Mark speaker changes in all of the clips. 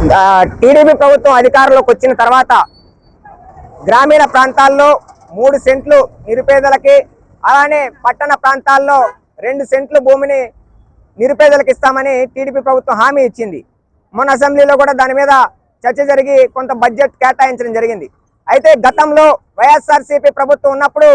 Speaker 1: TDP ప్రభుత్వం అధికారంలోకి వచ్చిన తర్వాత గ్రామీణ ప్రాంతాల్లో మూడు సెంట్లు నిరుపేదలకి అలానే పట్టణ ప్రాంతాల్లో రెండు సెంట్లు భూమిని నిరుపేదలకు ఇస్తామని టీడీపీ ప్రభుత్వం హామీ ఇచ్చింది. మొన్న అసెంబ్లీలో కూడా దాని మీద చర్చ జరిగి కొంత బడ్జెట్ కేటాయించడం జరిగింది. అయితే గతంలో వైఎస్ఆర్సీపీ ప్రభుత్వం ఉన్నప్పుడు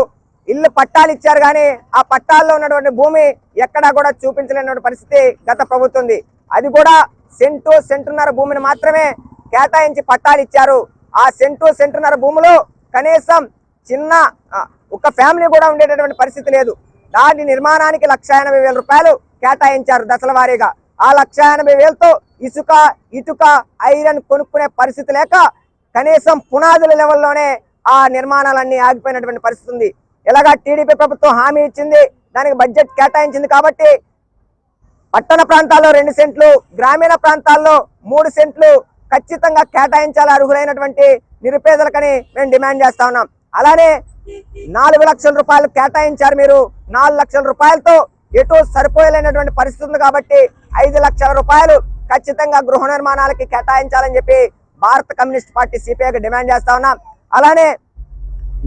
Speaker 1: ఇల్లు పట్టాలు ఇచ్చారు కానీ ఆ పట్టాల్లో ఉన్నటువంటి భూమి ఎక్కడా కూడా చూపించలేనటువంటి పరిస్థితి గత ప్రభుత్వం ఉంది అది కూడా సెంటు సెంటున్నర భూమిని మాత్రమే కేటాయించి పట్టాలు ఇచ్చారు. ఆ సెంటు సెంటున్నర భూములు కనీసం చిన్న ఒక ఫ్యామిలీ కూడా ఉండేటటువంటి పరిస్థితి లేదు. దాని నిర్మాణానికి లక్ష ఎనభై రూపాయలు కేటాయించారు దశల వారీగా. ఆ లక్ష ఎనభై వేలతో ఇసుక ఇటుక ఐరన్ కొనుక్కునే పరిస్థితి లేక కనీసం పునాదుల లెవెల్లోనే ఆ నిర్మాణాలన్నీ ఆగిపోయినటువంటి పరిస్థితి ఉంది. ఇలాగా టీడీపీ ప్రభుత్వం హామీ ఇచ్చింది దానికి బడ్జెట్ కేటాయించింది కాబట్టి పట్టణ ప్రాంతాల్లో రెండు సెంట్లు గ్రామీణ ప్రాంతాల్లో మూడు సెంట్లు ఖచ్చితంగా కేటాయించాలి అర్హులైనటువంటి నిరుపేదలకని మేము డిమాండ్ చేస్తా ఉన్నాం. అలానే నాలుగు లక్షల రూపాయలు కేటాయించారు మీరు. నాలుగు లక్షల రూపాయలతో ఎటు సరిపోయలేనటువంటి పరిస్థితి ఉంది కాబట్టి ఐదు లక్షల రూపాయలు ఖచ్చితంగా గృహ నిర్మాణాలకి కేటాయించాలని చెప్పి భారత కమ్యూనిస్ట్ పార్టీ సిపిఐకి డిమాండ్ చేస్తా ఉన్నాం. అలానే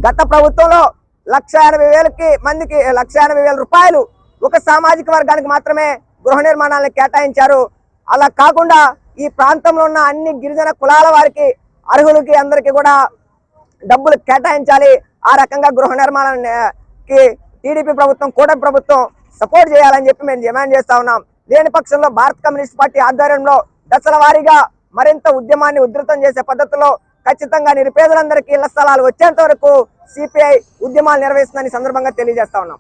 Speaker 1: గత ప్రభుత్వంలో లక్ష ఎనభై వేలకి మందికి లక్ష ఎనభై వేల రూపాయలు ఒక సామాజిక వర్గానికి మాత్రమే గృహ నిర్మాణాలను కేటాయించారు. అలా కాకుండా ఈ ప్రాంతంలో ఉన్న అన్ని గిరిజన కులాల వారికి అర్హులకి అందరికీ కూడా డబ్బులు కేటాయించాలి. ఆ రకంగా గృహ నిర్మాణానికి టీడీపీ ప్రభుత్వం కూటమి ప్రభుత్వం సపోర్ట్ చేయాలని చెప్పి మేము డిమాండ్ చేస్తా ఉన్నాం. లేని పక్షంలో భారత కమ్యూనిస్ట్ పార్టీ ఆధ్వర్యంలో దశల వారీగా మరింత ఉద్యమాన్ని ఉధృతం చేసే పద్ధతిలో ఖచ్చితంగా నిరుపేదలందరికీ ఇళ్ళ స్థలాలు వచ్చేంత వరకు సిపిఐ ఉద్యమాలు నిర్వహిస్తుందని సందర్భంగా తెలియజేస్తా ఉన్నాం.